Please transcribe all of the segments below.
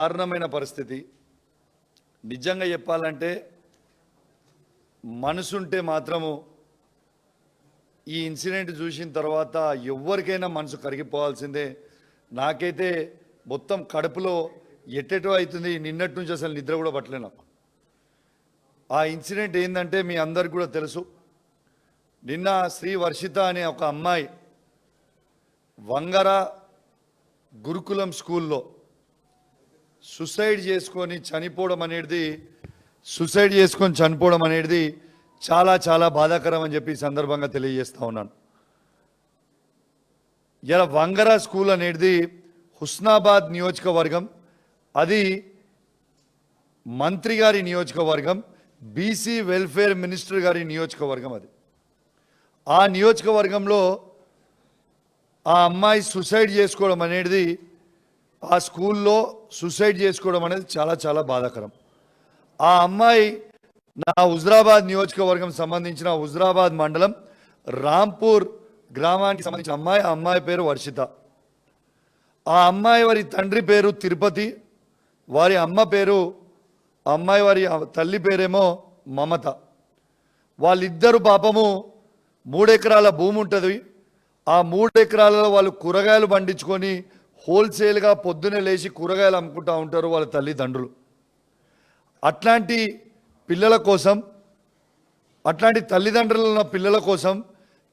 దారుణమైన పరిస్థితి. నిజంగా చెప్పాలంటే మనసుంటే మాత్రము ఈ ఇన్సిడెంట్ చూసిన తర్వాత ఎవరికైనా మనసు కరిగిపోవాల్సిందే. నాకైతే మొత్తం కడుపులో ఎట్టెటో అవుతుంది నిన్నటి నుంచి అసలు నిద్ర కూడా పట్టలే నాకు ఆ ఇన్సిడెంట్ ఏంటంటే మీ అందరికి కూడా తెలుసు. నిన్న శ్రీ వర్షిత అనే ఒక అమ్మాయి వంగర గురుకులం స్కూల్లో సుసైడ్ చేసుకొని చనిపోవడం అనేది సుసైడ్ చేసుకొని చనిపోవడం అనేది చాలా చాలా బాధాకరం అని చెప్పి సందర్భంగా తెలియజేస్తూ ఉన్నాను. ఇలా వంగరా స్కూల్ అనేది హుస్నాబాద్ నియోజకవర్గం అది మంత్రి గారి నియోజకవర్గం బీసీ వెల్ఫేర్ మినిస్టర్ గారి నియోజకవర్గం అది. ఆ నియోజకవర్గంలో ఆ అమ్మాయి సుసైడ్ చేసుకోవడం అనేది ఆ స్కూల్లో సుసైడ్ చేసుకోవడం అనేది చాలా చాలా బాధాకరం. ఆ అమ్మాయి నా హుజరాబాద్ నియోజకవర్గం సంబంధించిన హుజరాబాద్ మండలం రాంపూర్ గ్రామానికి సంబంధించిన అమ్మాయి ఆ అమ్మాయి పేరు వర్షిత. ఆ అమ్మాయి వారి తండ్రి పేరు తిరుపతి వారి అమ్మ పేరు అమ్మాయి వారి తల్లి పేరేమో మమత. వాళ్ళిద్దరు పాపము మూడెకరాల భూమి ఉంటుంది ఆ మూడెకరాలలో వాళ్ళు కూరగాయలు పండించుకొని హోల్సేల్గా పొద్దునే లేచి కూరగాయలు అమ్ముకుంటూ ఉంటారు వాళ్ళ తల్లిదండ్రులు. అట్లాంటి పిల్లల కోసం అట్లాంటి తల్లిదండ్రులు ఉన్న పిల్లల కోసం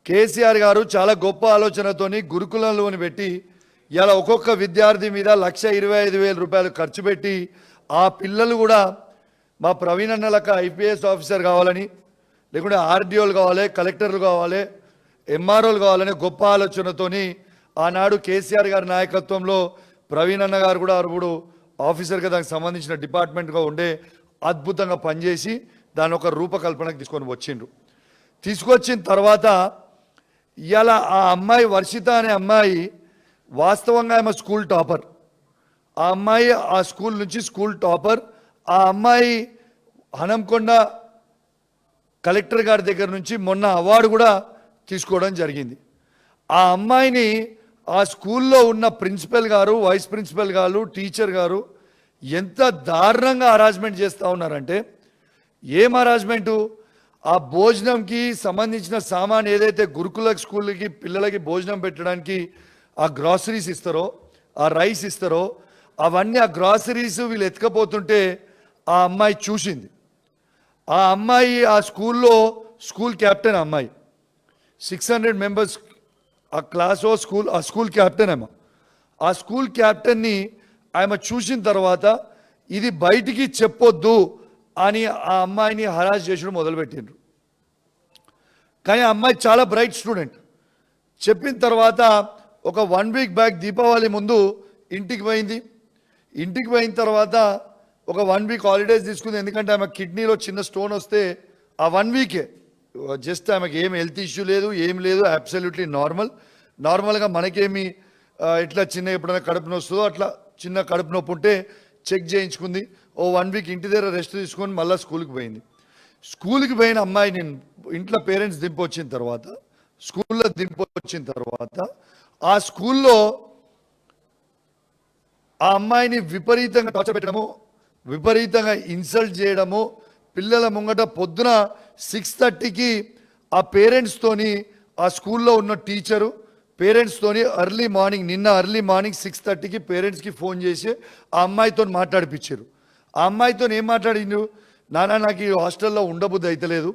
కేసీఆర్ గారు చాలా గొప్ప ఆలోచనతోని గురుకులంలోని పెట్టి ఇలా ఒక్కొక్క విద్యార్థి మీద లక్ష ఇరవై ఐదు వేల రూపాయలు ఖర్చు పెట్టి ఆ పిల్లలు కూడా మా ప్రవీణ్ అన్నలక ఐపీఎస్ ఆఫీసర్ కావాలని లేకుంటే ఆర్డీఓలు కావాలి కలెక్టర్లు కావాలి ఎంఆర్ఓలు కావాలనే గొప్ప ఆలోచనతోని ఆనాడు కేసీఆర్ గారి నాయకత్వంలో ప్రవీణ్ అన్న గారు కూడా అప్పుడు ఆఫీసర్గా దానికి సంబంధించిన డిపార్ట్మెంట్గా ఉండే అద్భుతంగా పనిచేసి దాని ఒక రూపకల్పనకు తీసుకొని వచ్చిండ్రు. తీసుకొచ్చిన తర్వాత ఇలా ఆ అమ్మాయి వర్షిత అనే అమ్మాయి వాస్తవంగా ఆమె స్కూల్ టాపర్. ఆ అమ్మాయి ఆ స్కూల్ నుంచి స్కూల్ టాపర్. ఆ అమ్మాయి హనంకొండ కలెక్టర్ గారి దగ్గర నుంచి మొన్న అవార్డు కూడా తీసుకోవడం జరిగింది. ఆ అమ్మాయిని ఆ స్కూల్లో ఉన్న ప్రిన్సిపల్ గారు వైస్ ప్రిన్సిపల్ గారు టీచర్ గారు ఎంత దారుణంగా అరేంజ్మెంట్ చేస్తూ ఉన్నారంటే ఏం అరాజ్మెంటు ఆ భోజనంకి సంబంధించిన సామాన్ ఏదైతే గురుకుల స్కూల్కి పిల్లలకి భోజనం పెట్టడానికి ఆ గ్రాసరీస్ ఇస్తారో ఆ రైస్ ఇస్తారో అవన్నీ ఆ గ్రాసరీస్ వీళ్ళు ఎత్తుకపోతుంటే ఆ అమ్మాయి చూసింది. ఆ అమ్మాయి ఆ స్కూల్లో స్కూల్ కెప్టెన్ అమ్మాయి. సిక్స్ హండ్రెడ్ మెంబర్స్ ఆ క్లాస్ ఓ స్కూల్ ఆ స్కూల్ క్యాప్టెన్ ఆమె ఆ స్కూల్ క్యాప్టెన్ని ఆమె చూసిన తర్వాత ఇది బయటికి చెప్పొద్దు అని ఆ అమ్మాయిని హరాజ్ చేసడం మొదలుపెట్టిండ్రు. కానీ ఆ అమ్మాయి చాలా బ్రైట్ స్టూడెంట్ చెప్పిన తర్వాత ఒక వన్ వీక్ బ్యాక్ దీపావళి ముందు ఇంటికి పోయింది. ఇంటికి పోయిన తర్వాత ఒక వన్ వీక్ హాలిడేస్ తీసుకుంది. ఎందుకంటే ఆమె కిడ్నీలో చిన్న స్టోన్ వస్తే ఆ వన్ వీకే జస్ట్ ఆమెకి ఏం హెల్త్ ఇష్యూ లేదు ఏం లేదు అబ్సల్యూట్లీ నార్మల్ నార్మల్గా మనకేమి ఎట్లా ఇట్లా చిన్న ఎప్పుడైనా కడుపు నొప్పి వస్తుందో అట్లా చిన్న కడుపు నొప్పి ఉంటే చెక్ చేయించుకుంది. ఓ వన్ వీక్ ఇంటి దగ్గర రెస్ట్ తీసుకొని మళ్ళీ స్కూల్కి పోయింది. స్కూల్కి పోయిన అమ్మాయి నేను ఇంట్లో పేరెంట్స్ దింపొచ్చిన తర్వాత స్కూల్లో దింపొచ్చిన తర్వాత ఆ స్కూల్లో ఆ అమ్మాయిని విపరీతంగా టార్చర్ పెట్టడము విపరీతంగా ఇన్సల్ట్ చేయడము పిల్లల ముంగట పొద్దున సిక్స్ థర్టీకి ఆ పేరెంట్స్తోని ఆ స్కూల్లో ఉన్న టీచరు పేరెంట్స్తోని అర్లీ మార్నింగ్ నిన్న అర్లీ మార్నింగ్ సిక్స్ థర్టీకి పేరెంట్స్కి ఫోన్ చేసి ఆ అమ్మాయితో మాట్లాడిపించారు ఆ అమ్మాయితో ఏం మాట్లాడిండు? నాన్న నాకు ఈ హాస్టల్లో ఉండబుద్ధి అయితలేదు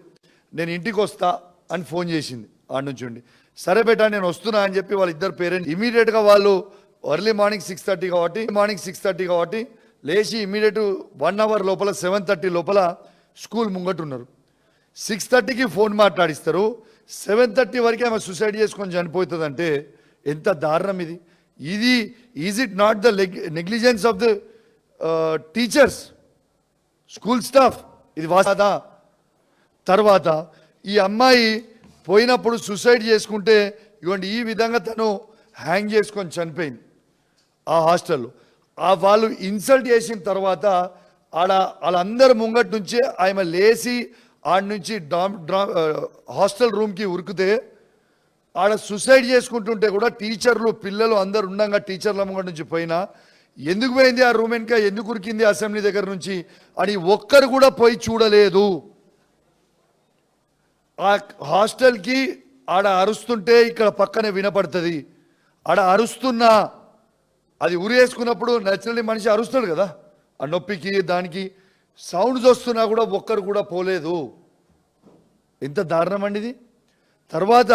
నేను ఇంటికి వస్తా అని ఫోన్ చేసింది ఆడ నుంచి ఉండి. సరే బేటా నేను వస్తున్నా అని చెప్పి వాళ్ళ ఇద్దరు పేరెంట్స్ ఇమీడియట్గా వాళ్ళు ఎర్లీ మార్నింగ్ సిక్స్ థర్టీ కాబట్టి మార్నింగ్ సిక్స్ థర్టీ కాబట్టి లేచి ఇమీడియట్ వన్ అవర్ లోపల సెవెన్ థర్టీ లోపల స్కూల్ ముంగట ఉన్నారు సిక్స్ థర్టీకి ఫోన్ మాట్లాడిస్తారు. సెవెన్ థర్టీ వరకు ఆమె సూసైడ్ చేసుకొని చనిపోతుందంటే ఎంత దారుణం ఇది. ఇది is it not the negligence of the teachers school staff ఇది వాసదా తర్వాత ఈ అమ్మాయి పోయినప్పుడు సూసైడ్ చేసుకుంటే ఇవ్వండి ఈ విధంగా తను హ్యాంగ్ చేసుకొని చనిపోయింది. ఆ హాస్టల్లో. ఆ వాళ్ళు ఇన్సల్ట్ చేసిన తర్వాత ఆడ వాళ్ళందరి ముంగటి నుంచి ఆమె లేచి ఆడ నుంచి డామ్ డ్రా హాస్టల్ రూమ్కి ఉరికితే ఆడ సూసైడ్ చేసుకుంటుంటే కూడా టీచర్లు పిల్లలు అందరు ఉండగా టీచర్ల ముంగట నుంచి పోయినా ఎందుకు పోయింది ఆ రూమ్ వెనుక? ఎందుకు ఉరికింది అసెంబ్లీ దగ్గర నుంచి? అని ఒక్కరు కూడా పోయి చూడలేదు. ఆ హాస్టల్కి ఆడ అరుస్తుంటే ఇక్కడ పక్కనే వినపడుతుంది. ఆడ అరుస్తున్నా అది ఉరేసుకున్నప్పుడు నేచురల్లీ మనిషి అరుస్తాడు కదా. ఆ నొప్పికి దానికి సౌండ్స్ వస్తున్నా కూడా ఒక్కరు కూడా పోలేదు. ఎంత దారుణం అండి ఇది. తర్వాత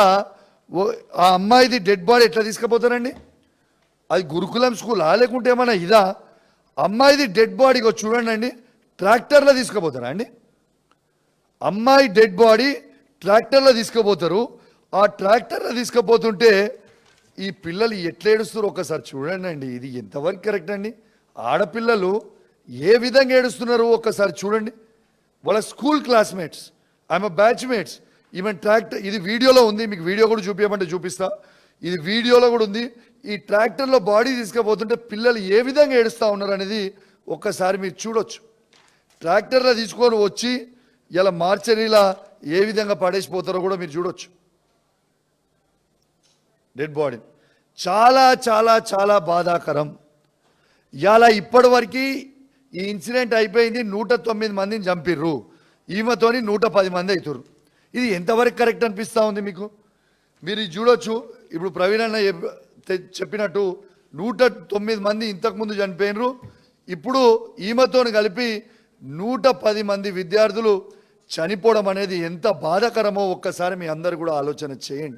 ఆ అమ్మాయిది డెడ్ బాడీ ఎట్లా తీసుకుపోతారండి? అది గురుకులం స్కూలా లేకుంటే ఏమన్నా ఇదా? అమ్మాయిది డెడ్ బాడీగా చూడండి అండి ట్రాక్టర్లో తీసుకుపోతారా అండి? అమ్మాయి డెడ్ బాడీ ట్రాక్టర్లో తీసుకుపోతారు. ఆ ట్రాక్టర్లో తీసుకుపోతుంటే ఈ పిల్లలు ఎట్లా ఏడుస్తారో ఒకసారి చూడండి అండి. ఇది ఎంతవరకు కరెక్ట్ అండి? ఆడపిల్లలు ఏ విధంగా ఏడుస్తున్నారో ఒక్కసారి చూడండి. వాళ్ళ స్కూల్ క్లాస్మేట్స్ ఐఎమ్ బ్యాచ్మేట్స్ ఈవెన్ ట్రాక్టర్ ఇది వీడియోలో ఉంది మీకు వీడియో కూడా చూపించమంటే చూపిస్తా. ఇది వీడియోలో కూడా ఉంది. ఈ ట్రాక్టర్లో బాడీ తీసుకుపోతుంటే పిల్లలు ఏ విధంగా ఏడుస్తూ ఉన్నారు అనేది ఒక్కసారి మీరు చూడొచ్చు. ట్రాక్టర్లో తీసుకొని వచ్చి ఇలా మార్చరీలా ఏ విధంగా పడేసిపోతారో కూడా మీరు చూడొచ్చు. డెడ్ బాడీ చాలా చాలా చాలా బాధాకరం. ఇలా ఇప్పటివరకు ఈ ఇన్సిడెంట్ అయిపోయింది నూట తొమ్మిది మందిని చంపిర్రు. ఈమెతోని నూట పది మంది అవుతారు ఇది ఎంతవరకు కరెక్ట్ అనిపిస్తూ ఉంది మీకు? మీరు ఇది చూడొచ్చు. ఇప్పుడు ప్రవీణ్ అన్న తె- చెప్పినట్టు నూట తొమ్మిది మంది ఇంతకుముందు చనిపోయినరు. ఇప్పుడు ఈమెతోని కలిపి నూట పది మంది విద్యార్థులు చనిపోవడం అనేది ఎంత బాధాకరమో ఒక్కసారి మీ అందరు కూడా ఆలోచన చేయండి.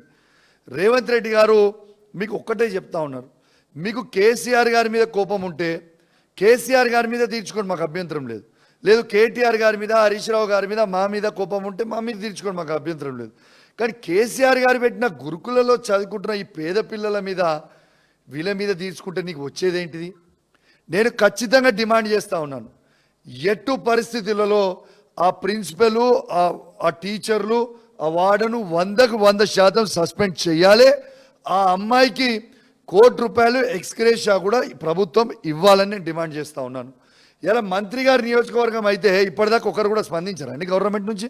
రేవంత్ రెడ్డి గారు మీకు ఒక్కటే చెప్తా ఉన్నారు. మీకు కేసీఆర్ గారి మీద కోపం ఉంటే కేసీఆర్ గారి మీద తీర్చుకోండి మాకు అభ్యంతరం లేదు. లేదు కేటీఆర్ గారి మీద హరీష్ రావు గారి మీద మా మీద కోపం ఉంటే మా మీద తీర్చుకోండి మాకు అభ్యంతరం లేదు. కానీ కేసీఆర్ గారు పెట్టిన గురుకులలో చదువుకుంటున్న ఈ పేద పిల్లల మీద వీళ్ళ మీద తీర్చుకుంటే నీకు వచ్చేదేంటిది నేను ఖచ్చితంగా డిమాండ్ చేస్తూ ఉన్నాను. ఎట్టు పరిస్థితులలో ఆ ప్రిన్సిపల్ ఆ టీచర్లు ఆ వార్డను వందకు వంద శాతం సస్పెండ్ చేయాలి. ఆ అమ్మాయికి కోటి రూపాయలు ఎక్స్క్రేషియా కూడా ప్రభుత్వం ఇవ్వాలని నేను డిమాండ్ చేస్తూ ఉన్నాను. ఇలా మంత్రి గారి నియోజకవర్గం అయితే ఇప్పటిదాకా ఒకరు కూడా స్పందించారండి గవర్నమెంట్ నుంచి?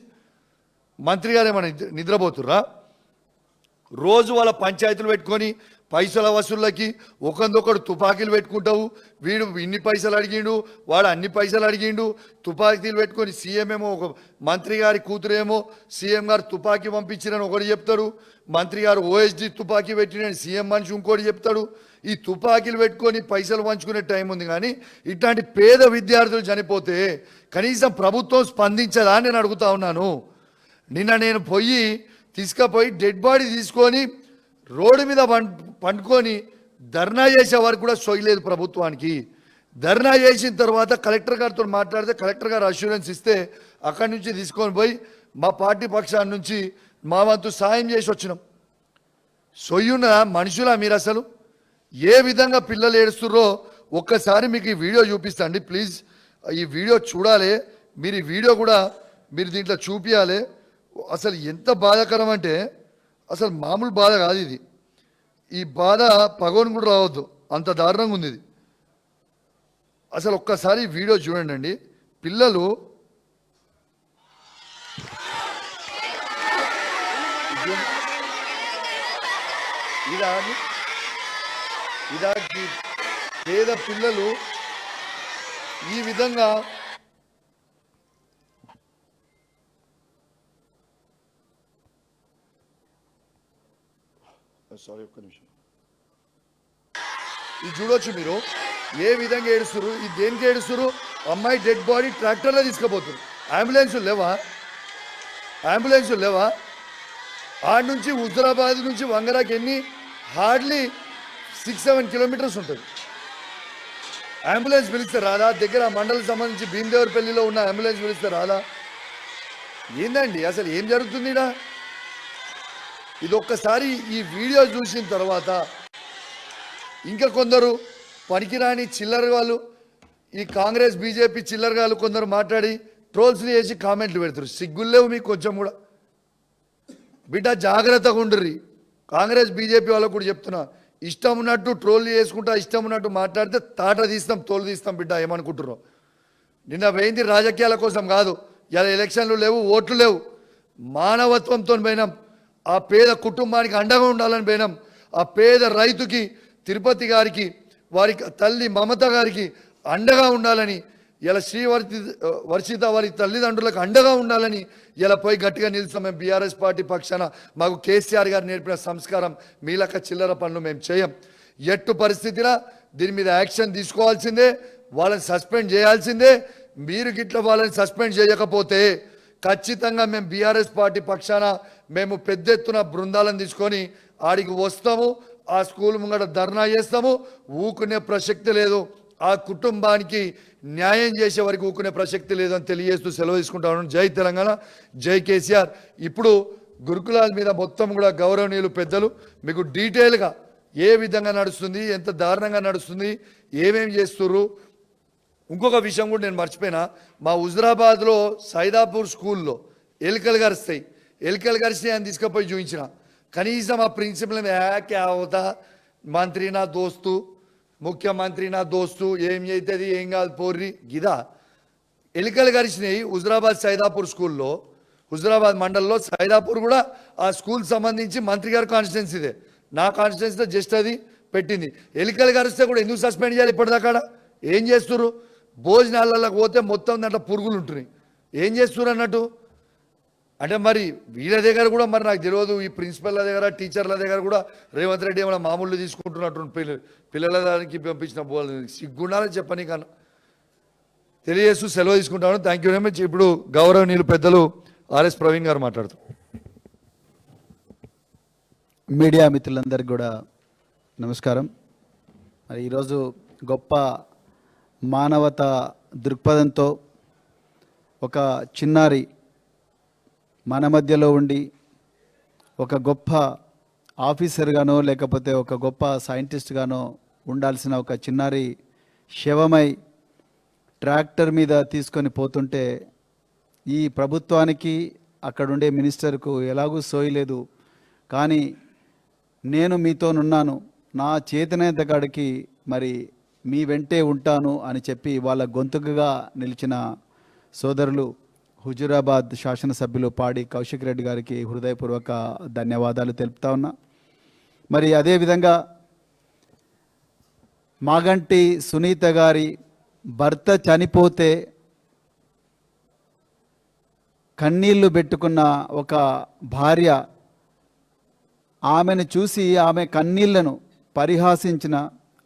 మంత్రి గారు ఏమైనా నిద్రపోతుర్రా? రోజు వాళ్ళ పంచాయతీలు పెట్టుకొని పైసల వసూళ్ళకి ఒకరిదొకడు తుపాకీలు పెట్టుకుంటావు. వీడు ఇన్ని పైసలు అడిగిండు వాడు అన్ని పైసలు అడిగిండు తుపాకీలు పెట్టుకొని సీఎం ఏమో ఒక మంత్రి గారి కూతురేమో సీఎం గారు తుపాకీ పంపించినని ఒకటి చెప్తాడు. మంత్రి గారు ఓఎస్డి తుపాకీ పెట్టినని సీఎం మనిషి ఇంకోటి చెప్తాడు. ఈ తుపాకీలు పెట్టుకొని పైసలు పంచుకునే టైం ఉంది కానీ ఇట్లాంటి పేద విద్యార్థులు చనిపోతే కనీసం ప్రభుత్వం స్పందించదా అని నేను అడుగుతా ఉన్నాను. నిన్న నేను పోయి తీసుకపోయి డెడ్ బాడీ తీసుకొని రోడ్డు మీద పం పండుకొని ధర్నా చేసే వారికి కూడా సొయ్యలేదు ప్రభుత్వానికి. ధర్నా చేసిన తర్వాత కలెక్టర్ గారితో మాట్లాడితే కలెక్టర్ గారు అష్యూరెన్స్ ఇస్తే అక్కడి నుంచి తీసుకొని పోయి మా పార్టీ పక్షాన్ని నుంచి మా వంతు సాయం చేసి వచ్చినాం. సొయ్యున్న మనుషులా మీరు అసలు? ఏ విధంగా పిల్లలు ఏడుస్తుర్రో ఒక్కసారి మీకు ఈ వీడియో చూపిస్తండి ప్లీజ్. ఈ వీడియో చూడాలి. మీరు ఈ వీడియో కూడా మీరు దీంట్లో చూపించాలి అసలు ఎంత బాధాకరం అంటే అసలు మామూలు బాధ కాదు ఇది. ఈ బాధ పగోని కూడా రావద్దు. అంత దారుణంగా ఉంది ఇది. అసలు ఒక్కసారి వీడియో చూడండి అండి. పిల్లలు ఇదా అండి? ఇదా పేద పిల్లలు ఈ విధంగా సారీ ఒక్క నిమిషం. ఇది చూడొచ్చు మీరు ఏ విధంగా ఏడుస్తురు ఇది దేనికి ఏడుస్తురు అమ్మాయి డెడ్ బాడీ ట్రాక్టర్లో తీసుకుపోతున్నారు అంబులెన్సులు లేవా? అంబులెన్సులు లేవా? ఆడ నుంచి హుజరాబాద్ నుంచి వంగరాకి ఎన్ని? హార్డ్లీ సిక్స్ సెవెన్ కిలోమీటర్స్ ఉంటుంది. అంబులెన్స్ పిలిస్తే రాదా? దగ్గర మండలం సంబంధించి భీమదేవరపల్లిలో ఉన్న అంబులెన్స్ పిలిస్తే రాదా? ఏందండి? అసలు ఏం జరుగుతుంది ఈడ ఇదొక్కసారి ఈ వీడియో చూసిన తర్వాత ఇంకా కొందరు పనికిరాని చిల్లర వాళ్ళు ఈ కాంగ్రెస్ బీజేపీ చిల్లర వాళ్ళు కొందరు మాట్లాడి ట్రోల్స్ని చేసి కామెంట్లు పెడతారు సిగ్గుల్లేవు మీకు కొంచెం కూడా. బిడ్డ జాగ్రత్తగా ఉండ్రి కాంగ్రెస్ బీజేపీ వాళ్ళకు కూడా చెప్తున్నా. ఇష్టం ఉన్నట్టు ట్రోల్ చేసుకుంటా ఇష్టం ఉన్నట్టు మాట్లాడితే తాట తీస్తాం తోలు తీస్తాం బిడ్డ ఏమనుకుంటున్నావు నిన్న పోయింది రాజకీయాల కోసం కాదు. ఇలా ఎలక్షన్లు లేవు ఓట్లు లేవు. మానవత్వంతో పోయినాం. ఆ పేద కుటుంబానికి అండగా ఉండాలని బేనం ఆ పేద రైతుకి తిరుపతి గారికి వారికి తల్లి మమత గారికి అండగా ఉండాలని ఇలా శ్రీవర్తి వర్షిత వారి తల్లిదండ్రులకు అండగా ఉండాలని ఇలా పోయి గట్టిగా నిలుస్తాం మేము బీఆర్ఎస్ పార్టీ పక్షాన. మాకు కేసీఆర్ గారు నేర్పిన సంస్కారం మీలక చిల్లర పనులు మేము చేయం. ఎట్టు పరిస్థితిలా దీని మీద యాక్షన్ తీసుకోవాల్సిందే వాళ్ళని సస్పెండ్ చేయాల్సిందే. మీరు గిట్ల వాళ్ళని సస్పెండ్ చేయకపోతే ఖచ్చితంగా మేము బీఆర్ఎస్ పార్టీ పక్షాన మేము పెద్ద ఎత్తున బృందాలను తీసుకొని ఆడికి వస్తాము ఆ స్కూల్ ముంగట ధర్నా చేస్తాము ఊకునే ప్రసక్తి లేదు. ఆ కుటుంబానికి న్యాయం చేసే వరకు ఊకునే ప్రసక్తి లేదని తెలియజేస్తూ సెలవు తీసుకుంటాను జై తెలంగాణ జై కేసీఆర్. ఇప్పుడు గురుకులాల మీద మొత్తం కూడా గౌరవనీయులు పెద్దలు మీకు డీటెయిల్గా ఏ విధంగా నడుస్తుంది ఎంత దారుణంగా నడుస్తుంది ఏమేం చేస్తుర్రు? ఇంకొక విషయం కూడా నేను మర్చిపోయినా మా హుజరాబాద్లో సైదాపూర్ స్కూల్లో ఎలుకలు గరుస్తాయి ఎలుకలు కలిసి అని తీసుకుపోయి చూపించిన. కనీసం ఆ ప్రిన్సిపల్ యాకే అవుతా. మంత్రి నా దోస్తు ముఖ్యమంత్రి నా దోస్తు ఏం చేస్తుంది ఏం కాదు పోర్రి. గిదా. ఎలుకలు కలిసినాయి హుజరాబాద్ సైదాపూర్ స్కూల్లో హుజరాబాద్ మండలంలో సైదాపూర్ కూడా ఆ స్కూల్ సంబంధించి మంత్రి గారి కాన్స్టిట్యున్సీ ఇదే నా కాన్స్టిట్యున్సీతో జస్ట్ అది పెట్టింది. ఎలుకలు గరిస్తే కూడా ఎందుకు సస్పెండ్ చేయాలి ఇప్పటిదాకా ఏం చేస్తున్నారు భోజనాలలోకి పోతే మొత్తం దాంట్లో పురుగులు ఉంటున్నాయి ఏం చేస్తుర్రు అన్నట్టు? అంటే మరి వీళ్ళ దగ్గర కూడా మరి నాకు తెలియదు ఈ ప్రిన్సిపల్ల దగ్గర టీచర్ల దగ్గర కూడా రేవంత్ రెడ్డి ఏమైనా మామూలు తీసుకుంటున్నట్టు పిల్లలు పిల్లల దానికి పంపించిన బోల్ సిగ్గుండాలని చెప్పని కన్నా తెలియజేస్తూ సెలవు తీసుకుంటాను. థ్యాంక్ యూ వెరీ మచ్ ఇప్పుడు గౌరవనీయులు పెద్దలు ఆర్ఎస్ ప్రవీణ్ గారు మాట్లాడుతారు మీడియా మిత్రులందరికీ కూడా నమస్కారం. మరి ఈరోజు గొప్ప మానవత దృక్పథంతో ఒక చిన్నారి మన మధ్యలో ఉండి ఒక గొప్ప ఆఫీసర్గానో లేకపోతే ఒక గొప్ప సైంటిస్ట్గానో ఉండాల్సిన ఒక చిన్నారి శవమై ట్రాక్టర్ మీద తీసుకొని పోతుంటే ఈ ప్రభుత్వానికి అక్కడుండే మినిస్టర్కు ఎలాగూ సోయలేదు కానీ నేను మీతోనున్నాను. నా చేతనేత కాడికి మరి మీ వెంటే ఉంటాను అని చెప్పి వాళ్ళ గొంతుకగా నిలిచిన సోదరులు హుజురాబాద్ శాసనసభ్యులు పాడి కౌశిక్ రెడ్డి గారికి హృదయపూర్వక ధన్యవాదాలు తెలుపుతా ఉన్నా. మరి అదేవిధంగా మాగంటి సునీత గారి భర్త చనిపోతే కన్నీళ్ళు పెట్టుకున్న ఒక భార్య ఆమెను చూసి ఆమె కన్నీళ్ళను పరిహాసించిన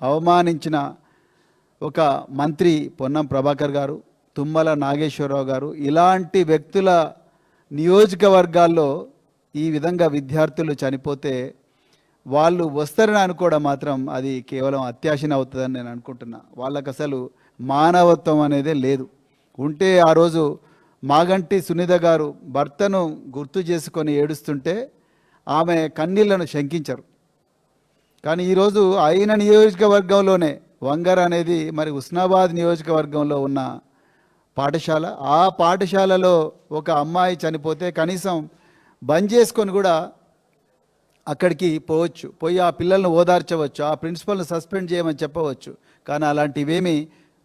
అవమానించిన ఒక మంత్రి పొన్నం ప్రభాకర్ గారు. తుమ్మల నాగేశ్వరరావు గారు ఇలాంటి వ్యక్తుల నియోజకవర్గాల్లో ఈ విధంగా విద్యార్థులు చనిపోతే వాళ్ళు వస్తారని అనుకోవడం మాత్రం అది కేవలం అత్యాశన అవుతుందని నేను అనుకుంటున్నా. వాళ్ళకి అసలు మానవత్వం అనేదే లేదు. ఉంటే ఆ రోజు మాగంటి సునీత గారు భర్తను గుర్తు చేసుకొని ఏడుస్తుంటే ఆమె కన్నీళ్ళను శంకించరు. కానీ ఈరోజు అయిన నియోజకవర్గంలోనే వంగర్ అనేది మరి ఉస్నాబాద్ నియోజకవర్గంలో ఉన్న పాఠశాల. ఆ పాఠశాలలో ఒక అమ్మాయి చనిపోతే కనీసం బంద్ చేసుకొని కూడా అక్కడికి పోవచ్చు. పోయి ఆ పిల్లల్ని ఓదార్చవచ్చు. ఆ ప్రిన్సిపల్ని సస్పెండ్ చేయమని చెప్పవచ్చు. కానీ అలాంటివేమీ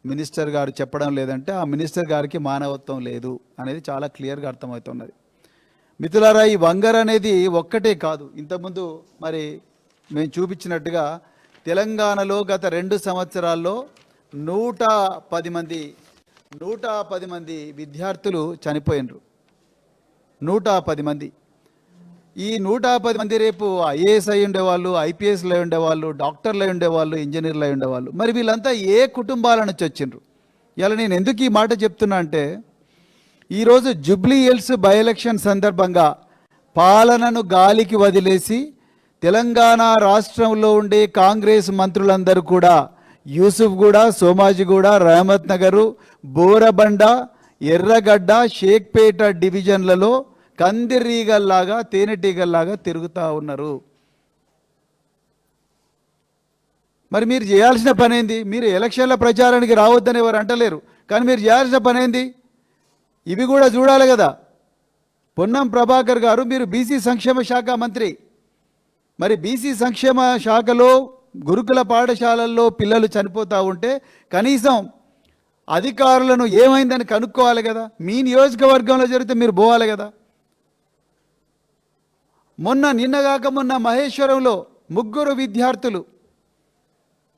మినిస్టర్ గారు చెప్పడం లేదంటే ఆ మినిస్టర్ గారికి మానవత్వం లేదు అనేది చాలా క్లియర్గా అర్థమవుతున్నది. మిథులారా ఈ వంగర్ అనేది ఒక్కటే కాదు. ఇంతకుముందు మరి మేము చూపించినట్టుగా తెలంగాణలో గత రెండు సంవత్సరాల్లో నూట పది మంది నూట పది మంది విద్యార్థులు చనిపోయినరు. నూట పది మంది. ఈ నూట పది మంది రేపు ఐఏఎస్ అయి ఉండేవాళ్ళు ఐపీఎస్లు అయి ఉండేవాళ్ళు డాక్టర్లు అయి ఉండేవాళ్ళు ఇంజనీర్లు అయి ఉండేవాళ్ళు. మరి వీళ్ళంతా ఏ కుటుంబాల నుంచి వచ్చిండ్రు? ఇలా నేను ఎందుకు ఈ మాట చెప్తున్నా అంటే ఈరోజు జుబ్లీ హిల్స్ బై ఎలక్షన్ సందర్భంగా పాలనను గాలికి వదిలేసి తెలంగాణ రాష్ట్రంలో ఉండే కాంగ్రెస్ మంత్రులందరూ కూడా యూసుఫ్గూడ సోమాజిగూడ రహమత్ నగరు బోరబండ ఎర్రగడ్డ షేక్పేట డివిజన్లలో కందిరీగల్లాగా తేనెటీగల్లాగా తిరుగుతూ ఉన్నారు. మరి మీరు చేయాల్సిన పనేంది? మీరు ఎలక్షన్ల ప్రచారానికి రావద్దని ఎవరు అంటలేరు. కానీ మీరు చేయాల్సిన పనేంది? ఇవి కూడా చూడాలి కదా పొన్నం ప్రభాకర్ గారు మీరు బీసీ సంక్షేమ శాఖ మంత్రి. మరి బీసీ సంక్షేమ శాఖలో గురుకుల పాఠశాలల్లో పిల్లలు చనిపోతూ ఉంటే కనీసం అధికారులను ఏమైందని కనుక్కోవాలి కదా? మీ నియోజకవర్గంలో జరిగితే మీరు పోవాలి కదా? మొన్న నిన్నగాక మొన్న మహేశ్వరంలో ముగ్గురు విద్యార్థులు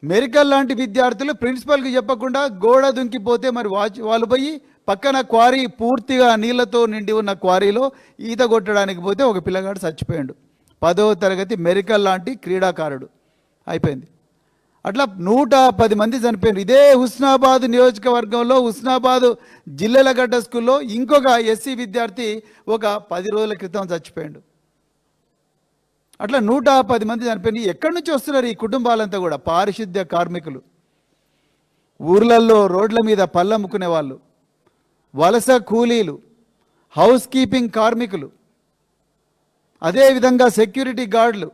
మెరికల్ లాంటి విద్యార్థులు ప్రిన్సిపల్కి చెప్పకుండా గోడ దుంకిపోతే మరి వాచ్ వాళ్ళు పోయి పక్కన క్వారీ పూర్తిగా నీళ్ళతో నిండి ఉన్న క్వారీలో ఈత కొట్టడానికి పోతే ఒక పిల్లగాడు చచ్చిపోయాడు. పదవ తరగతి మెరికల్ లాంటి క్రీడాకారుడు. అయిపోయింది. అట్లా నూట పది మంది చనిపోయారు ఇదే హుస్నాబాద్ నియోజకవర్గంలో హుస్నాబాద్ జిల్లెలగడ్డ స్కూల్లో ఇంకొక ఎస్సీ విద్యార్థి ఒక పది రోజుల క్రితం చచ్చిపోయాడు. అట్లా నూట పది మంది చనిపోయింది ఎక్కడి నుంచి వస్తున్నారు ఈ కుటుంబాలంతా కూడా? పారిశుద్ధ్య కార్మికులు. ఊర్లల్లో రోడ్ల మీద పళ్ళమ్ముకునే వాళ్ళు. వలస కూలీలు. హౌస్ కీపింగ్ కార్మికులు. అదేవిధంగా సెక్యూరిటీ గార్డులు.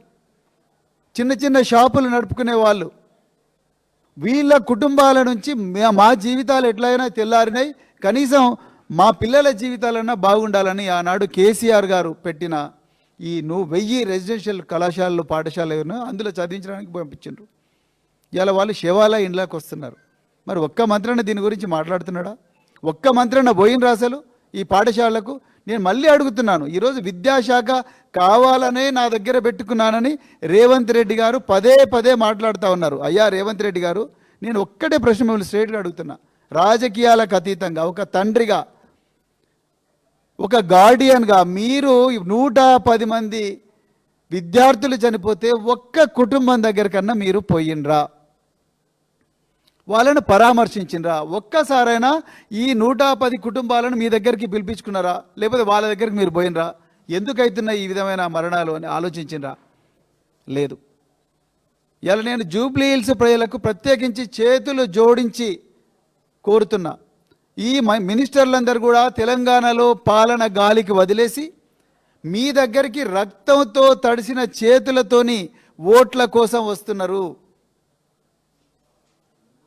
చిన్న చిన్న షాపులు నడుపుకునే వాళ్ళు. వీళ్ళ కుటుంబాల నుంచి మా జీవితాలు ఎట్లయినా తెల్లారినాయి. కనీసం మా పిల్లల జీవితాలన్నా బాగుండాలని ఆనాడు కేసీఆర్ గారు పెట్టిన ఈ నువ్వు వెయ్యి రెసిడెన్షియల్ కళాశాలలు పాఠశాలను అందులో చదివించడానికి పంపించిండ్రు. ఇలా వాళ్ళు శివాల ఇండ్లకు వస్తున్నారు. మరి ఒక్క మంత్రన్న దీని గురించి మాట్లాడుతున్నాడా? ఒక్క మంత్రన్న పోయిన రాసలు ఈ పాఠశాలకు? నేను మళ్ళీ అడుగుతున్నాను ఈరోజు విద్యాశాఖ కావాలనే నా దగ్గర పెట్టుకున్నానని రేవంత్ రెడ్డి గారు పదే పదే మాట్లాడుతూ ఉన్నారు. అయ్యా రేవంత్ రెడ్డి గారు నేను ఒక్కటే ప్రశ్న మిమ్మల్ని స్ట్రేట్గా అడుగుతున్నా. రాజకీయాలకు అతీతంగా ఒక తండ్రిగా ఒక గార్డియన్గా మీరు నూట పది మంది విద్యార్థులు చనిపోతే ఒక్క కుటుంబం దగ్గర కన్నా మీరు పోయినరా వాళ్ళను పరామర్శించినరా? ఒక్కసారైనా ఈ నూట పది కుటుంబాలను మీ దగ్గరికి పిలిపించుకున్నారా? లేకపోతే వాళ్ళ దగ్గరికి మీరు పోయినరా? ఎందుకైతున్నాయి ఈ విధమైన మరణాలు అని ఆలోచించినరా? లేదు. ఇలా నేను జూబ్లీ హిల్స్ ప్రజలకు ప్రత్యేకించి చేతులు జోడించి కోరుతున్నా ఈ మినిస్టర్లందరూ కూడా తెలంగాణలో పాలన గాలికి వదిలేసి మీ దగ్గరికి రక్తంతో తడిసిన చేతులతోని ఓట్ల కోసం వస్తున్నారు.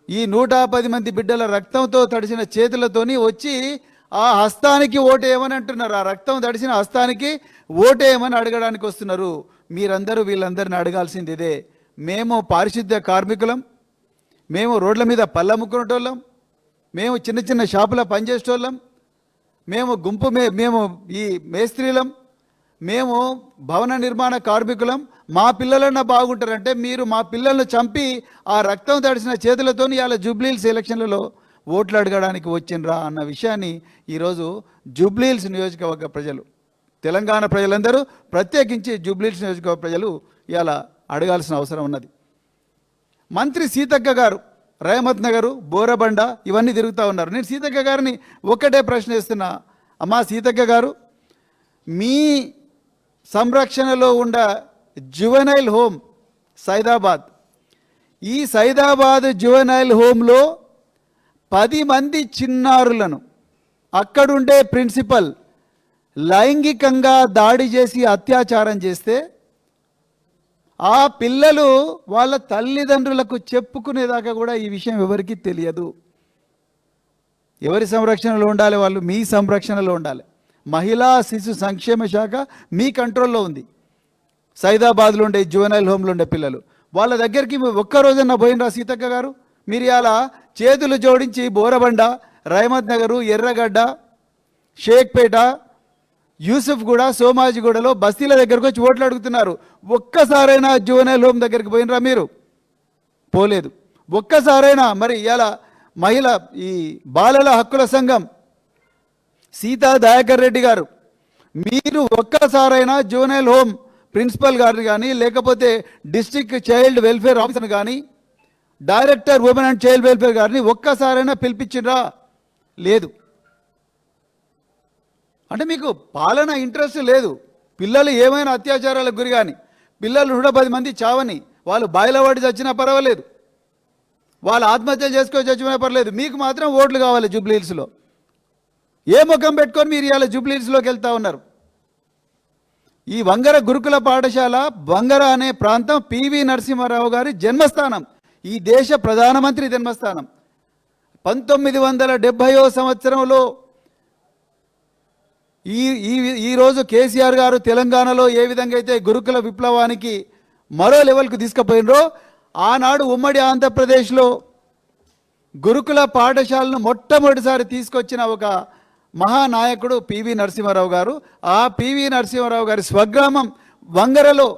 ఈ నూట పది మంది బిడ్డల రక్తంతో తడిసిన చేతులతోని వచ్చి ఆ హస్తానికి ఓటేయమని అంటున్నారు. ఆ రక్తం తడిసిన హస్తానికి ఓటేయమని అడగడానికి వస్తున్నారు. మీరందరూ వీళ్ళందరిని అడగాల్సింది ఇదే. మేము పారిశుద్ధ్య కార్మికులం. మేము రోడ్ల మీద పళ్ళమ్ముకునేటోళ్ళం మేము చిన్న చిన్న షాపులో పనిచేసేటోళ్ళం. మేము గుంపు మే మేము ఈ మేస్త్రీలం. మేము భవన నిర్మాణ కార్మికులం మా పిల్లలన్నా బాగుంటారంటే మీరు మా పిల్లలను చంపి ఆ రక్తం తడిసిన చేతులతో ఇలా జూబ్లీహిల్స్ ఎలక్షన్లలో ఓట్లు అడగడానికి వచ్చిండ్రా అన్న విషయాన్ని ఈరోజు జూబ్లీహిల్స్ నియోజకవర్గ ప్రజలు తెలంగాణ ప్రజలందరూ ప్రత్యేకించి జూబ్లీహిల్స్ నియోజకవర్గ ప్రజలు ఇలా అడగాల్సిన అవసరం ఉన్నది. మంత్రి సీతక్క గారు రేమత్ నగరు బోరబండ ఇవన్నీ తిరుగుతూ ఉన్నారు. నేను సీతక్క గారిని ఒక్కటే ప్రశ్న ఇస్తున్నా అమ్మా సీతక్క గారు మీ సంరక్షణలో ఉండ జువెనైల్ హోమ్ సైదాబాద్. ఈ సైదాబాద్ జువెనైల్ హోమ్లో పది మంది చిన్నారులను అక్కడుండే ప్రిన్సిపల్ లైంగికంగా దాడి చేసి అత్యాచారం చేస్తే ఆ పిల్లలు వాళ్ళ తల్లిదండ్రులకు చెప్పుకునేదాకా కూడా ఈ విషయం ఎవరికీ తెలియదు. ఎవరి సంరక్షణలో ఉండాలి వాళ్ళు? మీ సంరక్షణలో ఉండాలి. మహిళా శిశు సంక్షేమ శాఖ మీ కంట్రోల్లో ఉంది. సైదాబాద్లో ఉండే జువెనైల్ హోమ్లో ఉండే పిల్లలు. వాళ్ళ దగ్గరికి ఒక్క రోజున పోయినరా సీతక్క గారు. మీరు ఇలా చేతులు జోడించి బోరబండ రైమత్ నగరు ఎర్రగడ్డ షేక్పేట యూసుఫ్ కూడా సోమాజిగూడలో బస్తీల దగ్గరకు వచ్చి ఓట్లు అడుగుతున్నారు. ఒక్కసారైనా జువెనైల్ హోమ్ దగ్గరికి పోయినరా మీరు? పోలేదు. ఒక్కసారైనా మరి ఇలా మహిళ ఈ బాలల హక్కుల సంఘం సీతా దయాకర్ రెడ్డి గారు. మీరు ఒక్కసారైనా జూనైల్ హోమ్ ప్రిన్సిపల్ గారిని కానీ లేకపోతే డిస్ట్రిక్ట్ చైల్డ్ వెల్ఫేర్ ఆఫీసర్ కానీ director women and child welfare గారిని ఒక్కసారైనా పిలిపించినరా? లేదు. అంటే మీకు పాలన ఇంట్రెస్ట్ లేదు. పిల్లలు ఏమైనా అత్యాచారాలకు గురి కానీ పిల్లలు నూట పది మంది చావని వాళ్ళు బాయిలవాడి చచ్చినా పర్వాలేదు. వాళ్ళు ఆత్మహత్యలు చేసుకొని చచ్చిపోయినా పర్లేదు మీకు మాత్రం ఓట్లు కావాలి జూబ్లీహిల్స్లో. ఏ ముఖం పెట్టుకొని మీరు ఇవాళ జూబ్లీస్లోకి వెళ్తా ఉన్నారు? ఈ వంగర గురుకుల పాఠశాల వంగర అనే ప్రాంతం పివి నరసింహారావు గారి జన్మస్థానం. ఈ దేశ ప్రధానమంత్రి జన్మస్థానం. పంతొమ్మిది వందల డెబ్భైవ సంవత్సరంలో ఈ ఈ ఈరోజు కేసీఆర్ గారు తెలంగాణలో ఏ విధంగా అయితే గురుకుల విప్లవానికి మరో లెవెల్కు తీసుకుపోయినరో ఆనాడు ఉమ్మడి ఆంధ్రప్రదేశ్లో గురుకుల పాఠశాలను మొట్టమొదటిసారి తీసుకొచ్చిన ఒక మహానాయకుడు పివి నరసింహారావు గారు. ఆ పివి నరసింహారావు గారి స్వగ్రామం వంగరలో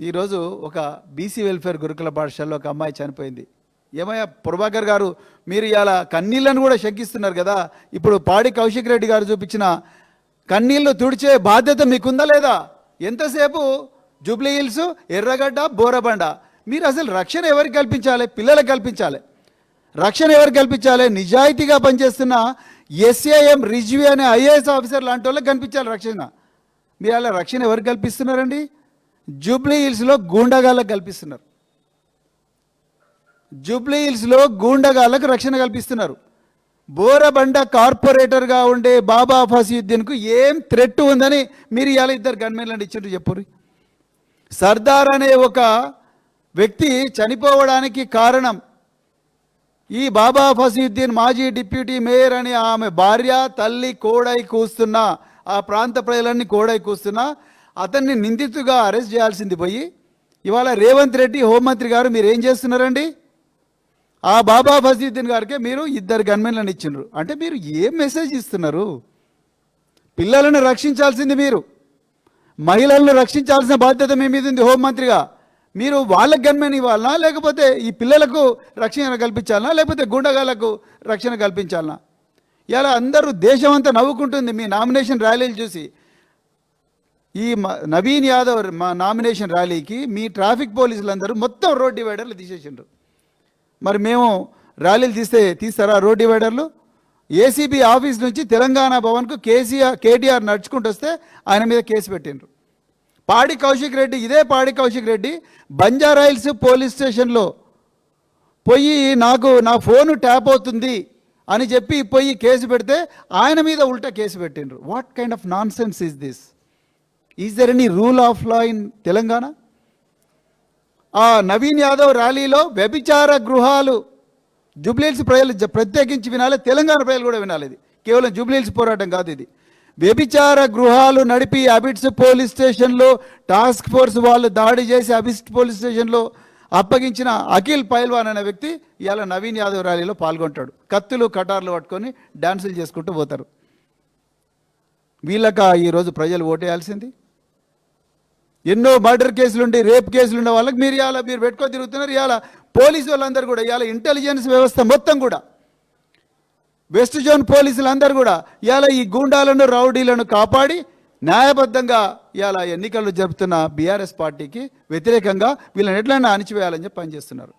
ఈరోజు ఒక బీసీ వెల్ఫేర్ గురుకుల పాఠశాలలో ఒక అమ్మాయి చనిపోయింది. ఏమయ్యా ప్రభాకర్ గారు మీరు ఇవాళ కన్నీళ్ళను కూడా శంకిస్తున్నారు కదా. ఇప్పుడు పాడి కౌశిక్ రెడ్డి గారు చూపించిన కన్నీళ్ళు తుడిచే బాధ్యత మీకుందా లేదా? ఎంతసేపు? జూబ్లీ హిల్స్ ఎర్రగడ్డ బోరబండ. మీరు అసలు రక్షణ ఎవరికి కల్పించాలి? పిల్లలకు కల్పించాలి. రక్షణ ఎవరికి కల్పించాలి? నిజాయితీగా పనిచేస్తున్న ఎస్ఏఎం రిజ్వి అనే ఐఏఎస్ ఆఫీసర్ లాంటి వాళ్ళకి కనిపించాలి రక్షణ. మీరు అలా రక్షణ ఎవరు కల్పిస్తున్నారండి? జూబ్లీ హిల్స్లో గూండాగాళ్ళకు కల్పిస్తున్నారు. జూబ్లీ హిల్స్లో గూండగాళ్ళకు రక్షణ కల్పిస్తున్నారు. బోరబండ కార్పొరేటర్గా ఉండే బాబా ఫసీద్దీన్కు ఏం థ్రెట్ ఉందని మీరు ఇవాళ ఇద్దరు గన్మెన్లను ఇచ్చిండ్రు చెప్పుర్రి. సర్దార్ అనే ఒక వ్యక్తి చనిపోవడానికి కారణం ఈ బాబా ఫసీద్దీన్ మాజీ డిప్యూటీ మేయర్ అని ఆమె భార్య తల్లి కోడై కూస్తున్న ఆ ప్రాంత ప్రజలన్నీ కోడై కూస్తున్నా అతన్ని నిందితుగా అరెస్ట్ చేయాల్సింది పోయి ఇవాళ రేవంత్ రెడ్డి హోంమంత్రి గారు మీరు ఏం చేస్తున్నారండి? ఆ బాబా ఫసీద్దీన్ గారికి మీరు ఇద్దరు గన్మెన్లను ఇచ్చిండ్రు. అంటే మీరు ఏం మెసేజ్ ఇస్తున్నారు? పిల్లలను రక్షించాల్సింది మీరు. మహిళలను రక్షించాల్సిన బాధ్యత మీ మీద ఉంది హోంమంత్రిగా. మీరు వాళ్ళకి గన్మెన్ ఇవ్వాలనా? లేకపోతే ఈ పిల్లలకు రక్షణ కల్పించాలనా? లేకపోతే గుండగాలకు రక్షణ కల్పించాలనా? ఇలా అందరూ దేశం అంతా నవ్వుకుంటుంది మీ నామినేషన్ ర్యాలీలు చూసి. ఈ మ- నవీన్ యాదవ్ మా నామినేషన్ ర్యాలీకి మీ ట్రాఫిక్ పోలీసులు అందరూ మొత్తం రోడ్ డివైడర్లు తీసేసిండ్రు. మరి మేము ర్యాలీలు తీస్తే తీస్తారా రోడ్ డివైడర్లు? ఏసీబీ ఆఫీస్ నుంచి తెలంగాణ భవన్కు కేసీఆర్ కేటీఆర్ నడుచుకుంటూ వస్తే ఆయన మీద కేసు పెట్టిండ్రు. పాడి కౌశిక్ రెడ్డి ఇదే పాడి కౌశిక్ రెడ్డి బంజారాయిల్స్ పోలీస్ స్టేషన్లో పోయి నాకు నా ఫోను ట్యాప్ అవుతుంది అని చెప్పి పోయి కేసు పెడితే ఆయన మీద ఉల్టా కేసు పెట్టిండ్రు. What kind of nonsense is this is there any rule of law in Telangana? ఆ నవీన్ యాదవ్ ర్యాలీలో వ్యభిచార గృహాలు జూబ్లీహిల్స్ ప్రజలు ప్రత్యేకించి వినాలి తెలంగాణ ప్రజలు కూడా వినాలి ఇది. కేవలం జూబ్లీహిల్స్ పోరాటం కాదు ఇది. వ్యభిచార గృహాలు నడిపి అబిట్స్ పోలీస్ స్టేషన్లో టాస్క్ ఫోర్స్ వాళ్ళు దాడి చేసి అబిట్స్ పోలీస్ స్టేషన్లో అప్పగించిన అఖిల్ పైల్వాన్ అనే వ్యక్తి ఇవాళ నవీన్ యాదవ్ ర్యాలీలో పాల్గొంటాడు. కత్తులు కటార్లు పట్టుకొని డ్యాన్సులు చేసుకుంటూ పోతారు. వీళ్ళక ఈరోజు ప్రజలు ఓటేయాల్సింది? ఎన్నో మర్డర్ కేసులుండి రేప్ కేసులుండే వాళ్ళకి మీరు ఇవాళ మీరు పెట్టుకొని తిరుగుతున్నారు. ఇవాళ పోలీసు వాళ్ళందరూ కూడా ఇవాళ ఇంటెలిజెన్స్ వ్యవస్థ మొత్తం కూడా వెస్ట్ జోన్ పోలీసులందరూ కూడా ఇవాళ ఈ గూండాలను రౌడీలను కాపాడి న్యాయబద్ధంగా ఇవాళ ఎన్నికలు జరుపుతున్న బీఆర్ఎస్ పార్టీకి వ్యతిరేకంగా వీళ్ళని ఎట్లైనా అణిచివేయాలని చెప్పి పనిచేస్తున్నారు.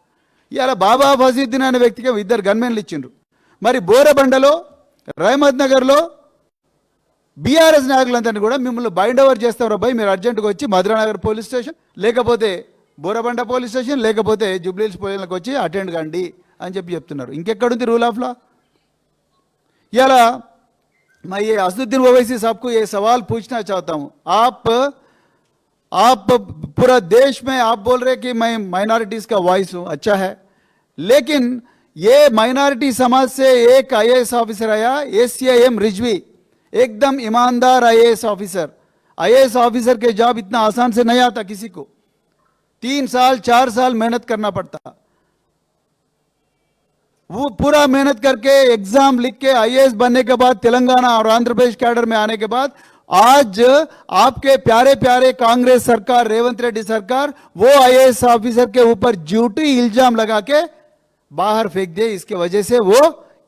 ఇవాళ బాబా ఫజీద్దీన్ అనే వ్యక్తికి ఇద్దరు గన్మెన్లు ఇచ్చిండ్రు. మరి బోరబండలో రహమద్ నగర్లో బీఆర్ఎస్ నాయకులందరినీ కూడా మిమ్మల్ని బైండ్ ఓవర్ చేస్తారు అబ్బాయి మీరు అర్జెంటుగా వచ్చి మధురానగర్ పోలీస్ స్టేషన్ లేకపోతే బోరబండ పోలీస్ స్టేషన్ లేకపోతే జూబ్లీహిల్స్ పోలీసులకు వచ్చి అటెండ్ కండి అని చెప్పి చెప్తున్నారు. ఇంకెక్కడుంది రూల్ ఆఫ్ లా? याला मैं ये असदुद्दीन ओवैसी साहब को ये सवाल पूछना चाहता हूँ। आप आप पूरा देश में आप बोल रहे कि मैं माइनॉरिटीज का वॉइस हूँ अच्छा है। लेकिन ये माइनॉरिटी समाज से एक आईएएस ऑफिसर आया एसीएम रिजवी, एकदम ईमानदार आईएएस ऑफिसर आईएएस ऑफिसर के जॉब इतना आसान से नहीं आता किसी को। तीन साल, चार साल मेहनत करना पड़ता। वो पूरा मेहनत करके एग्ज़ाम लिख के आईएएस बनने के बाद तेलंगाना और आंध्र प्रदेश कैडर में आने के बाद आज आपके प्यारे प्यारे कांग्रेस सरकार, रेवंत रेड्डी सरकार, वो आईएएस ऑफिसर के ऊपर ड्यूटी इल्ज़ाम लगा के बाहर फेंक दिए। इसके वजह से वो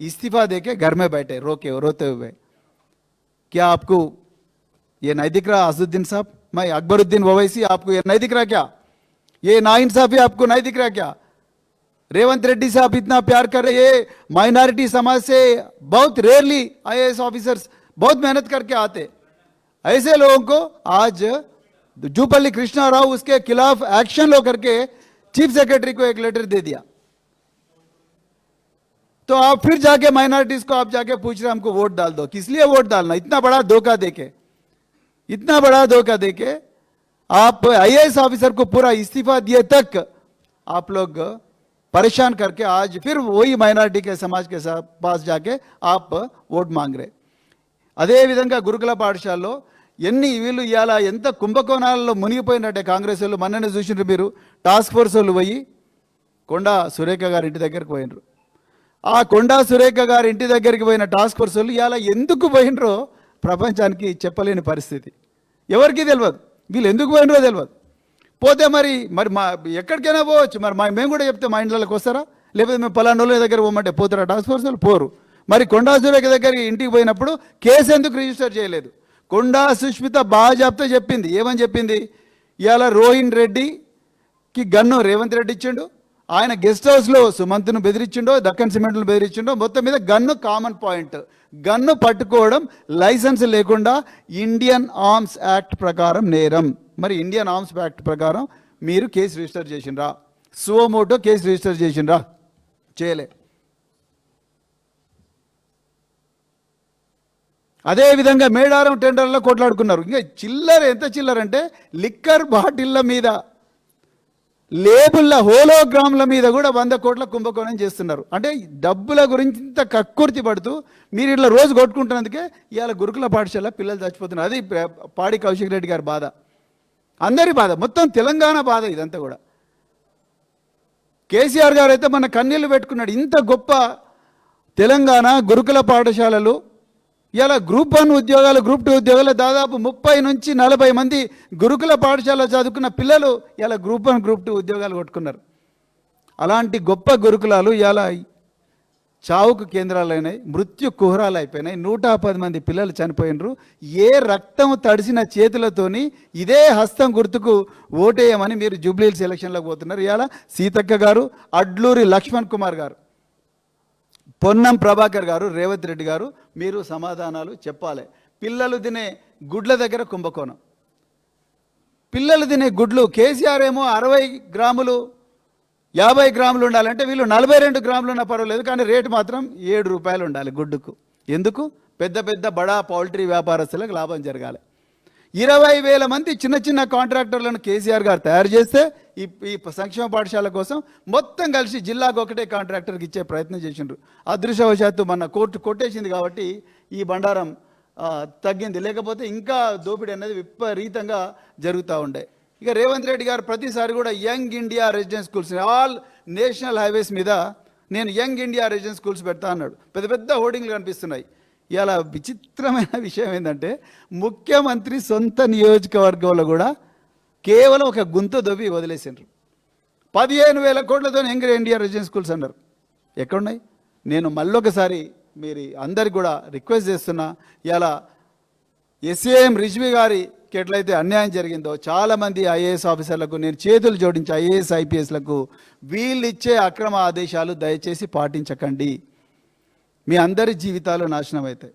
इस्तीफा देके घर में बैठे, रोके, रोते हुए। क्या आपको ये नहीं दिख रहा अजुद्दीन साहब? मैं अकबरुद्दीन ओवैसी, आपको ये नहीं दिख रहा क्या? ये नाइंसाफी आपको नहीं दिख रहा क्या? रेवंत रेड्डी साहब इतना प्यार कर रहे माइनॉरिटी समाज से बहुत रेयरली आईएएस ऑफिसर्स बहुत मेहनत करके आते ऐसे लोगों को आज जूपल्ली कृष्णा राव उसके खिलाफ एक्शन लो करके चीफ सेक्रेटरी को एक लेटर दे दिया। तो आप फिर जाके माइनॉरिटीज को आप जाके पूछ रहे हमको वोट डाल दो। किस लिए वोट डालना? इतना बड़ा धोखा देके इतना बड़ा धोखा देके आप आईएएस ऑफिसर को पूरा इस्तीफा दिए तक आप लोग परेशान करके आज फिर वही माइनॉरिटी के समाज के साथ पास जाके आप ఓట్ మాంగ్ रहे అదేవిధంగా గురుకుల పాఠశాలలో ఎన్ని వీళ్ళు ఇవాళ ఎంత కుంభకోణాలలో మునిగిపోయినట్టే కాంగ్రెస్ వాళ్ళు మొన్ననే చూసిండ్రు మీరు టాస్క్ ఫోర్స్ వాళ్ళు పోయి కొండా సురేఖ గారి ఇంటి దగ్గరికి పోయినరు ఆ కొండా సురేఖ గారి ఇంటి దగ్గరికి పోయిన టాస్క్ ఫోర్స్ వాళ్ళు ఇవాళ ఎందుకు పోయినరో ప్రపంచానికి చెప్పలేని పరిస్థితి ఎవరికి తెలియదు వీళ్ళు ఎందుకు పోయినరో తెలియదు పోతే మరి మరి మా ఎక్కడికైనా పోవచ్చు. మరి మా మేము కూడా చెప్తే మా ఇంట్లోకి వస్తారా? లేకపోతే మేము పలానా వాళ్ళ దగ్గర పోమంటే పోతారా? టాస్క్ ఫోర్స్ వాళ్ళు పోరు. మరి కొండా సురేఖ దగ్గరికి ఇంటికి పోయినప్పుడు కేసు ఎందుకు రిజిస్టర్ చేయలేదు? కొండా సుష్మిత బాజాబ్తో చెప్పింది. ఏమని చెప్పింది? ఇవాళ రోహిన్ రెడ్డికి గన్ను రేవంత్ రెడ్డి ఇచ్చిండు. ఆయన గెస్ట్ హౌస్లో సుమంత్ను బెదిరించిండో దక్కన్ సిమెంట్ను బెదిరించిండో. మొత్తం మీద గన్ను కామన్ పాయింట్. గన్ను పట్టుకోవడం లైసెన్స్ లేకుండా ఇండియన్ ఆర్మ్స్ యాక్ట్ ప్రకారం నేరం. మరి ఇండియన్ ఆర్మ్స్ యాక్ట్ ప్రకారం మీరు కేసు రిజిస్టర్ చేసిండ్రా సువోమోటో కేసు రిజిస్టర్ చేసిండ్రా చేయలే. అదేవిధంగా మేడారం టెండర్లో కొట్లాడుకున్నారు. ఇంకా చిల్లర ఎంత చిల్లర అంటే లిక్కర్ బాటిళ్ళ మీద లేబుల్ల హోలోగ్రామ్ల మీద కూడా వంద కోట్ల కుంభకోణం చేస్తున్నారు. అంటే డబ్బుల గురించి ఇంత కక్కుర్తి పడుతూ మీరు ఇట్లా రోజు కొట్టుకుంటున్నందుకే ఇవాళ గురుకుల పాఠశాల పిల్లలు చచ్చిపోతున్నారు. అది పాడి కౌశిక్ రెడ్డి గారి బాధ. అందరి బాధ మొత్తం తెలంగాణ బాధ ఇదంతా కూడా. కేసీఆర్ గారు అయితే మన కన్నీళ్ళు పెట్టుకున్నాడు. ఇంత గొప్ప తెలంగాణ గురుకుల పాఠశాలలు ఇలా గ్రూప్ వన్ ఉద్యోగాలు గ్రూప్ టూ ఉద్యోగాలు దాదాపు ముప్పై నుంచి నలభై మంది గురుకుల పాఠశాల చదువుకున్న పిల్లలు ఇలా గ్రూప్ వన్ గ్రూప్ టూ ఉద్యోగాలు కొట్టుకున్నారు. అలాంటి గొప్ప గురుకులాలు ఇలా చావుకు కేంద్రాలైనాయి మృత్యు కుహరాలు అయిపోయినాయి. నూట పది మంది పిల్లలు చనిపోయినరు. ఏ రక్తం తడిసిన చేతులతోని ఇదే హస్తం గుర్తుకు ఓటేయమని మీరు జూబ్లీహిల్స్ ఎలక్షన్లోకి పోతున్నారు. ఇవాళ సీతక్క గారు అడ్లూరి లక్ష్మణ్ కుమార్ గారు పొన్నం ప్రభాకర్ గారు రేవంత్ రెడ్డి గారు మీరు సమాధానాలు చెప్పాలి. పిల్లలు తినే గుడ్ల దగ్గర కుంభకోణం. పిల్లలు తినే గుడ్లు కేసీఆర్ ఏమో అరవై గ్రాములు యాభై గ్రాములు ఉండాలంటే వీళ్ళు నలభై రెండు గ్రాములు ఉన్న పర్వాలేదు కానీ రేటు మాత్రం ఏడు రూపాయలు ఉండాలి గుడ్డుకు. ఎందుకు? పెద్ద పెద్ద బడా పౌల్ట్రీ వ్యాపారస్తులకు లాభం జరగాలి. ఇరవై వేల మంది చిన్న చిన్న కాంట్రాక్టర్లను కేసీఆర్ గారు తయారు చేస్తే ఈ ఈ సంక్షేమ పాఠశాల కోసం మొత్తం కలిసి జిల్లాకు ఒకటే కాంట్రాక్టర్కి ఇచ్చే ప్రయత్నం చేసిండ్రు. అదృష్టవశాత్తు మన కోర్టు కొట్టేసింది కాబట్టి ఈ బండారం తగ్గింది. లేకపోతే ఇంకా దోపిడీ అనేది విపరీతంగా జరుగుతూ ఉండే. ఇక రేవంత్ రెడ్డి గారు ప్రతిసారి కూడా young India residence schools all national highways మీద నేను యంగ్ ఇండియా రెసిడెన్స్ స్కూల్స్ పెడతా అన్నాడు. పెద్ద పెద్ద హోర్డింగ్లు కనిపిస్తున్నాయి. ఇలా విచిత్రమైన విషయం ఏంటంటే ముఖ్యమంత్రి సొంత నియోజకవర్గంలో కూడా కేవలం ఒక గుంత దొవ్వి వదిలేసిండ్రు. పదిహేను వేల కోట్లతో యంగ్ ఇండియా రెసిడెన్స్ స్కూల్స్ అన్నారు. ఎక్కడున్నాయి? నేను మళ్ళొకసారి మీరు అందరికి కూడా రిక్వెస్ట్ చేస్తున్నా ఇలా ఎస్ఏఎం రిజ్వి గారి ఎట్లయితే అన్యాయం జరిగిందో చాలామంది ఐఏఎస్ ఆఫీసర్లకు నేను చేతులు జోడించి ఐఏఎస్ ఐపీఎస్లకు వీళ్ళు ఇచ్చే అక్రమ ఆదేశాలు దయచేసి పాటించకండి. మీ అందరి జీవితాలు నాశనం అవుతాయి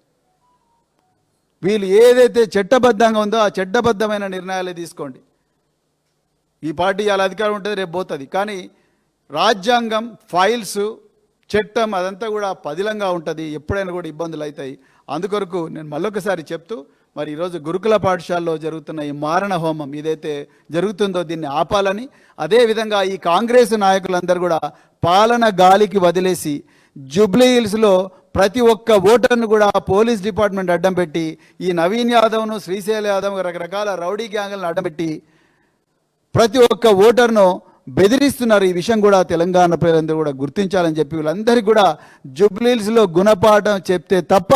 వీళ్ళు ఏదైతే చట్టబద్ధంగా ఉందో ఆ చట్టబద్ధమైన నిర్ణయాలే తీసుకోండి. ఈ పార్టీ అలా అధికారం ఉంటుంది రేపు పోతుంది. కానీ రాజ్యాంగం ఫైల్స్ చట్టం అదంతా కూడా పదిలంగా ఉంటుంది. ఎప్పుడైనా కూడా ఇబ్బందులు అవుతాయి అందుకొరకు నేను మళ్ళొకసారి చెప్తూ మరి ఈరోజు గురుకుల పాఠశాలలో జరుగుతున్న ఈ మారణ హోమం ఏదైతే జరుగుతుందో దీన్ని ఆపాలని అదేవిధంగా ఈ కాంగ్రెస్ నాయకులందరూ కూడా పాలన గాలికి వదిలేసి జూబ్లీ హిల్స్లో ప్రతి ఒక్క ఓటర్ను కూడా పోలీస్ డిపార్ట్మెంట్ అడ్డం పెట్టి ఈ నవీన్ యాదవ్ను శ్రీశైల యాదవ్ రకరకాల రౌడీ గ్యాంగులను అడ్డం పెట్టి ప్రతి ఒక్క ఓటర్ను బెదిరిస్తున్నారు. ఈ విషయం కూడా తెలంగాణ ప్రజలందరూ కూడా గుర్తించాలని చెప్పి వీళ్ళందరికీ కూడా జుబ్లీల్స్లో గుణపాఠం చెప్తే తప్ప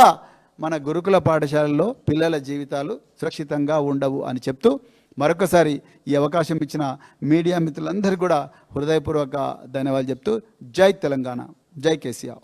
మన గురుకుల పాఠశాలలో పిల్లల జీవితాలు సురక్షితంగా ఉండవు అని చెప్తూ మరొకసారి ఈ అవకాశం ఇచ్చిన మీడియా మిత్రులందరూ కూడా హృదయపూర్వక ధన్యవాదాలు చెప్తూ జై తెలంగాణ జై కేసీఆర్.